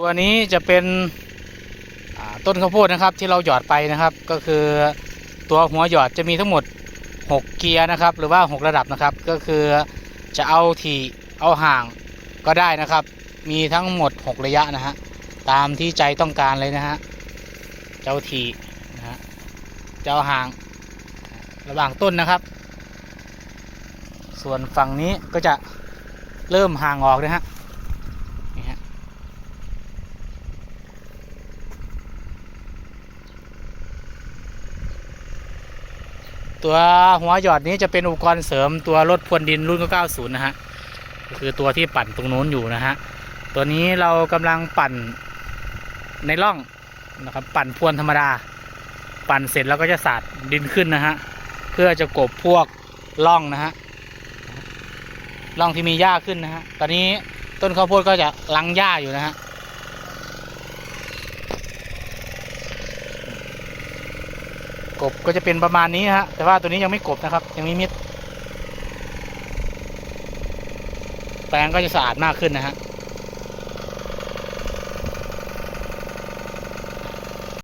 ตัวนี้จะเป็นต้นข้าวโพดนะครับที่เราหยอดไปนะครับ ก็คือตัวหัวหยอดจะมีทั้งหมด 6 เกียร์นะครับ หรือว่า 6 ระดับนะครับ ก็คือจะเอาถี่เอาห่างก็ได้นะครับ มีทั้งหมด 6 ระยะนะฮะตามที่ใจต้องการเลยนะฮะเจ้าทีนะฮะเจ้าห่างระหว่างต้นนะครับ ส่วนฝั่งนี้ก็จะเริ่มห่างออกนะฮะนี่ฮะ ตัวหัวหยอดนี้จะเป็นอุปกรณ์เสริมตัวรถพรวนดินรุ่น90นะฮะคือตัวที่ปั่นตรงนู้นอยู่นะฮะตัวนี้เรากำลังปั่นในร่องนะครับปั่นพรวนธรรมดา ปั่นเสร็จแล้วก็จะสาดดินขึ้นนะฮะเพื่อจะกบพวกร่องนะฮะร่องที่มีหญ้าขึ้นนะฮะตอนนี้ต้นข้าวโพดก็จะลังหญ้าอยู่นะฮะ กบก็จะเป็นประมาณนี้ฮะ แต่ว่าตัวนี้ยังไม่กบนะครับ ยังไม่มิด แปลงก็จะสะอาดมากขึ้นนะฮะ